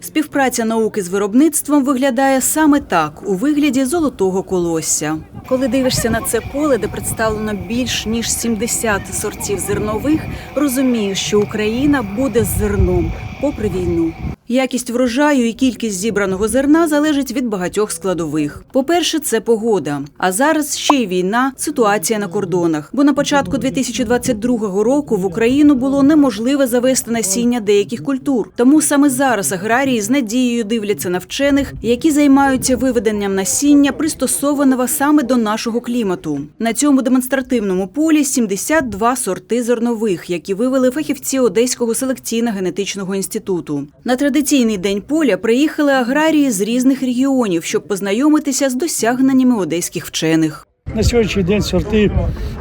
Співпраця науки з виробництвом виглядає саме так у вигляді золотого колосся. Коли дивишся на це поле, де представлено більш ніж 70 сортів зернових, розумієш, що Україна буде зерном попри війну. Якість врожаю і кількість зібраного зерна залежить від багатьох складових. По-перше, це погода. А зараз ще й війна, ситуація на кордонах. Бо на початку 2022 року в Україну було неможливе завести насіння деяких культур. Тому саме зараз аграрії з надією дивляться на вчених, які займаються виведенням насіння, пристосованого саме до нашого клімату. На цьому демонстративному полі 72 сорти зернових, які вивели фахівці Одеського селекційно-генетичного інституту. На традиційний день поля приїхали аграрії з різних регіонів, щоб познайомитися з досягненнями одеських вчених. На сьогоднішній день сорти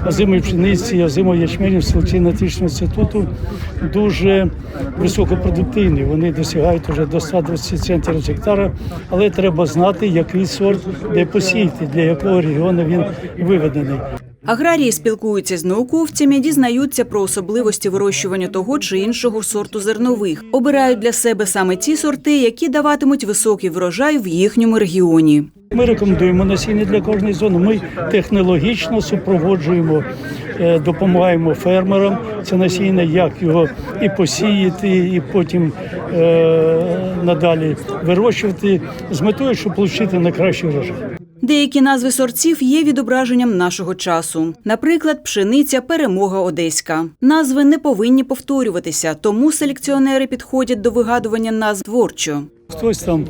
озимої пшениці, озимої ячменю селекційно-етичного інституту дуже високопродуктивні. Вони досягають вже до 120 центів з гектара, але треба знати, який сорт де посіяти, для якого регіону він виведений. Аграрії спілкуються з науковцями, дізнаються про особливості вирощування того чи іншого сорту зернових, обирають для себе саме ті сорти, які даватимуть високий врожай в їхньому регіоні. Ми рекомендуємо насіння для кожної зони. Ми технологічно супроводжуємо, е, допомагаємо фермерам це насіння, як його і посіяти, і потім е, надалі вирощувати з метою, щоб отримати найкращий врожай. Деякі назви сортів є відображенням нашого часу. Наприклад, пшениця перемога одеська. Назви не повинні повторюватися, тому селекціонери підходять до вигадування назв творчо. Хтось там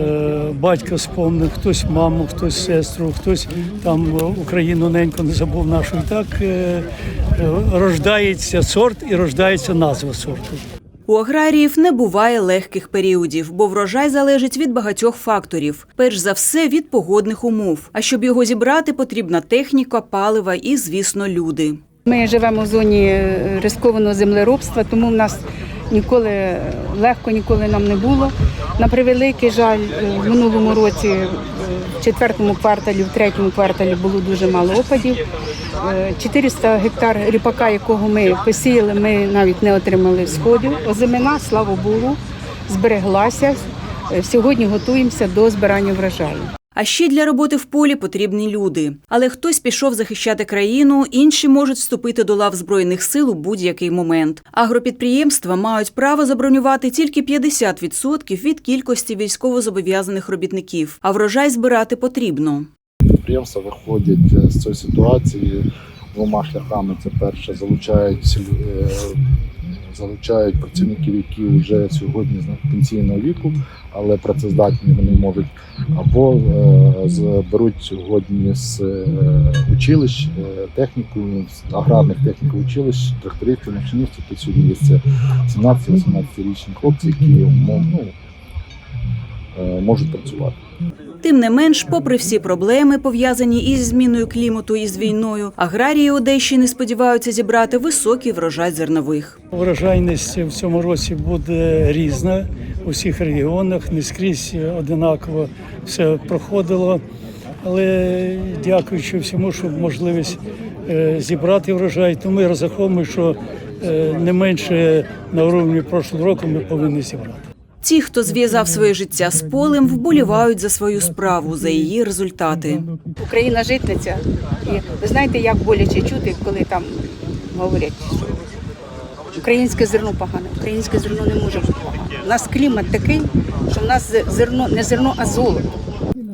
е, батька спомнив, хтось маму, хтось сестру, хтось там е, Україну неньку не забув нашу. І так е, е, рождається сорт і рождається назва сорту. У аграріїв не буває легких періодів, бо врожай залежить від багатьох факторів. Перш за все від погодних умов. А щоб його зібрати, потрібна техніка, палива і, звісно, люди. Ми живемо в зоні е, рискованого землеробства, тому в нас ніколи легко ніколи нам не було. На превеликий жаль, е, в минулому році, е, в четвертому кварталі, в третьому кварталі було дуже мало опадів. Е, 400 гектар ріпака, якого ми посіяли, ми навіть не отримали сходів. Озимина, слава Богу, збереглася. Е, Сьогодні готуємося до збирання врожаю. А ще для роботи в полі потрібні люди. Але хтось пішов захищати країну, інші можуть вступити до лав збройних сил у будь-який момент. Агропідприємства мають право забронювати тільки 50% від кількості військовозобов'язаних робітників, а врожай збирати потрібно. підприємства виходять е, з цієї ситуації двома шляхами. Це перше, залучають е, залучають працівників, які вже сьогодні з пенсійного віку, але працездатні вони можуть або е, з- беруть сьогодні з е, училищ е, техніку, з аграрних техніків училищ, трактористів, машиністів. Тут сьогодні є це 17-18 річні хлопці, які ну, можуть працювати. Тим не менш, попри всі проблеми, пов'язані із зміною клімату і з війною, аграрії Одещини сподіваються зібрати високий врожай зернових. Врожайність в цьому році буде різна у всіх регіонах, не скрізь одинаково все проходило. Але дякуючи всьому, що можливість е, зібрати врожай, то ми розраховуємо, що е, не менше на рівні прошлого року ми повинні зібрати. Ті, хто зв'язав своє життя з полем, вболівають за свою справу, за її результати. Україна житниця. І ви знаєте, як боляче чути, коли там говорять, що українське зерно погане, українське зерно не може бути погане. У нас клімат такий, що в нас зерно не зерно, а золото.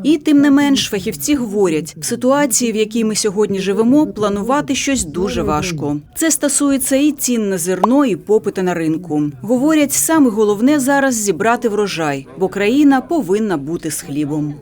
І тим не менш, фахівці говорять, в ситуації, в якій ми сьогодні живемо, планувати щось дуже важко. Це стосується і цін на зерно, і попиту на ринку. Говорять, саме головне зараз зібрати врожай, бо країна повинна бути з хлібом.